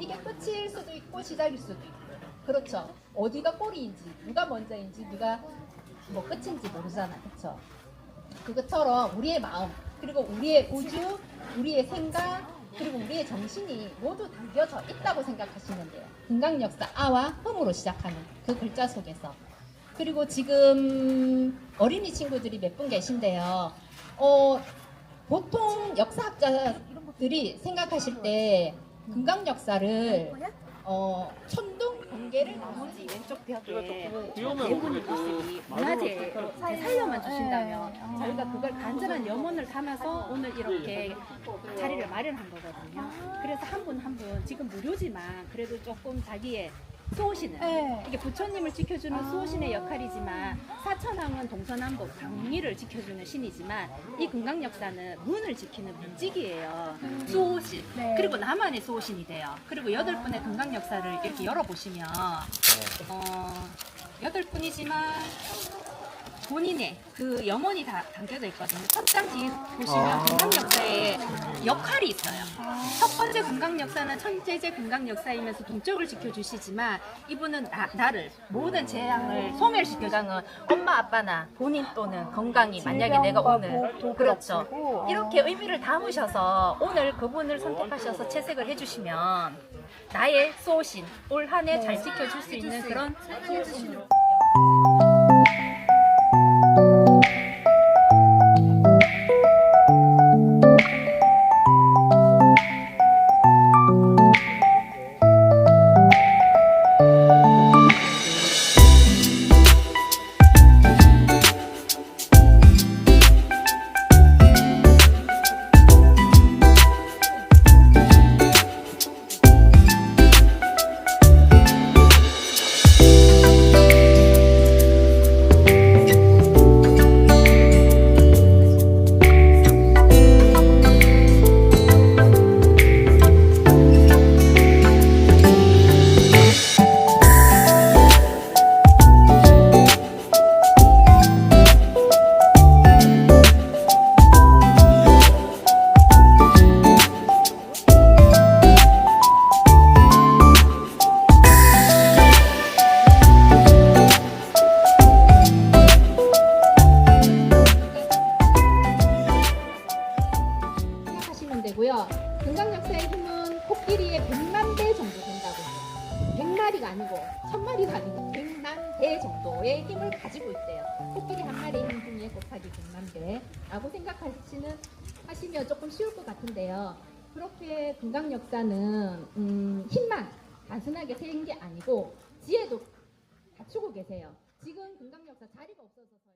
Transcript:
이게 끝일 수도 있고 시작일 수도 있고 그렇죠. 어디가 꼬리인지 누가 먼저인지 누가 뭐 끝인지 모르잖아, 그렇죠. 그것처럼 우리의 마음 그리고 우리의 우주, 우리의 생각 그리고 우리의 정신이 모두 담겨져 있다고 생각하시면 돼요. 금강 역사 아와 흠으로 시작하는 그 글자 속에서 그리고 지금 어린이 친구들이 몇 분 계신데요. 어, 보통 역사학자들이 생각하실 때 금강 역사를 어, 천둥 번개를 나머지. 왼쪽 벽에 대부분 모습이 문화재 살려만 주신다면 저희가 그걸 간절한 염원을 담아서 오늘 이렇게 자리를 마련한 거거든요. 그래서 한 분 한 분 지금 무료지만 그래도 조금 자기의 수호신은 네. 이게 부처님을 지켜주는 수호신의 역할이지만 사천왕은 동서남북 방위를 지켜주는 신이지만 이 금강 역사는 문을 지키는 문직이에요. 수호신 네. 그리고 나만의 수호신이 돼요. 그리고 여덟 분의 금강 역사를 이렇게 열어보시면 어, 여덟 분이지만 본인의 그 영혼이 다 담겨져 있거든요. 첫 장 뒤에 보시면 금강 역사의 역할이 있어요. 첫 번째 금강 역사는 천재제 금강 역사이면서 동쪽을 지켜주시지만 이분은 나, 나를 모든 재앙을 소멸시켜장은 엄마 아빠나 본인 또는 건강이 만약에 내가 오늘 그렇죠 이렇게 의미를 담으셔서 오늘 그분을 선택하셔서 채색을 해주시면 나의 소신 올 한 해 잘 지켜줄 수 있는 그런 소신 으 코끼리의 100만 배 정도 된다고 해요. 100마리가 아니고 1000마리가 아니고 100만 배 정도의 힘을 가지고 있대요. 코끼리 한 마리 힘 중에 곱하기 100만 배라고 생각하시는 하시면 조금 쉬울 것 같은데요. 그렇게 금강 역사는 음, 힘만 단순하게 세인 게 아니고 지혜도 갖추고 계세요. 지금 금강 역사 자리가 없어서